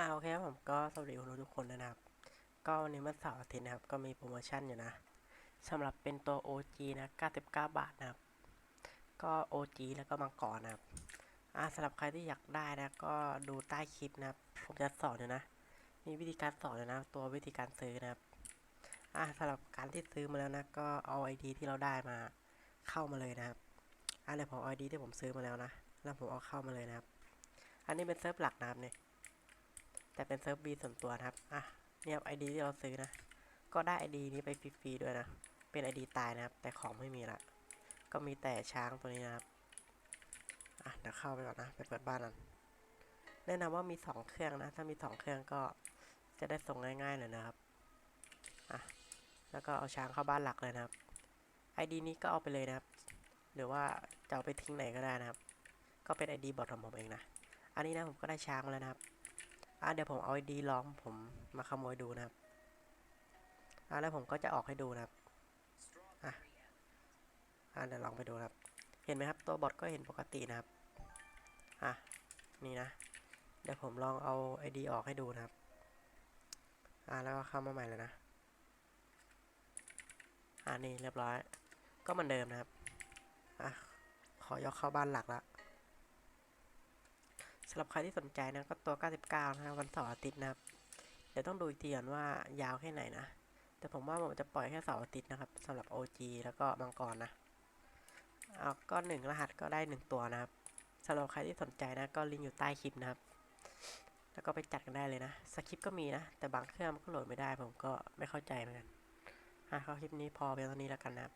อ่าโอเคครับผมก็สวัสดีคุณทุกคนนะครับ ก็วันนี้มันเสาร์อาทิตย์นะครับ ก็มีโปรโมชั่นอยู่นะสำหรับเป็นตัว OG นะ99 บาทนะครับ ก็ OG แล้วก็มังกรนะครับอ่าสำหรับใครที่อยากได้นะก็ดูใต้คลิปนะครับ ผมจะสอนอยู่นะ มีวิธีการสอนอยู่นะ ตัววิธีการซื้อนะครับอ่าสำหรับการที่ซื้อมาแล้วนะ ก็เอา ID ที่เราได้มาเข้ามาเลยนะครับอ่าเดี๋ยวผมเอา ID ที่ผมซื้อมาแล้วนะ แล้วผมเอาเข้ามาเลยนะครับ อันนี้เป็นเซิร์ฟหลักนะครับเนี่ย แต่เป็นเซิร์ฟบีส่วนตัวนะครับ อะ เนี่ยครับไอดีที่เราซื้อนะ ก็ได้ไอดีนี้ไปฟรีๆด้วยนะ เป็นไอดีตายนะครับ แต่ของไม่มีละ ก็มีแต่ช้างตัวนี้นะครับ อะ เดี๋ยวเข้าไปก่อนนะ ไปเปิดบ้านกันแนะนำว่ามีสองเครื่องนะ ถ้ามีสองเครื่องก็จะได้ส่งง่ายๆเลยนะครับ อะ แล้วก็เอาช้างเข้าบ้านหลักเลยนะครับไอดีนี้ก็เอาไปเลยนะครับ หรือว่าจะเอาไปทิ้งไหนก็ได้นะครับ ก็เป็นไอดีบอทของผมเองนะ อันนี้นะผมก็ได้ช้างมาแล้วนะครับ อะเดี๋ยวผมเอาไอดีลองผมมาขโมยดูนะครับอะแล้วผมก็จะออกให้ดูนะครับอะอะเดี๋ยวลองไปดูนะครับ เห็นไหมครับตัวบอทก็เห็นปกตินะครับอะนี่นะ เดี๋ยวผมลองเอาไอดีออกให้ดูนะครับอะแล้วก็เข้ามาใหม่เลยนะอะนี่เรียบร้อย ก็เหมือนเดิมนะครับอะขอยกเข้าบ้านหลักละ สำหรับใครที่สนใจนะก็ตัว 99 นะครับวันเสาร์อาทิตย์นะครับเดี๋ยวต้องดูอีกทีก่อนว่ายาวแค่ไหนนะ แต่ผมว่าผมจะปล่อยแค่เสาร์อาทิตย์นะครับสำหรับ OG แล้วก็มังกรนะเอาก็หนึ่งรหัสก็ได้หนึ่งตัวนะครับสำหรับใครที่สนใจนะก็ลิงก์อยู่ใต้คลิปนะครับ แล้วก็ไปจัดกันได้เลยนะสคริปต์ก็มีนะ แต่บางเครื่องมันก็โหลดไม่ได้ผมก็ไม่เข้าใจเหมือนกันอะก็คลิปนี้พอเพียงเท่านี้แล้วกันนะครับ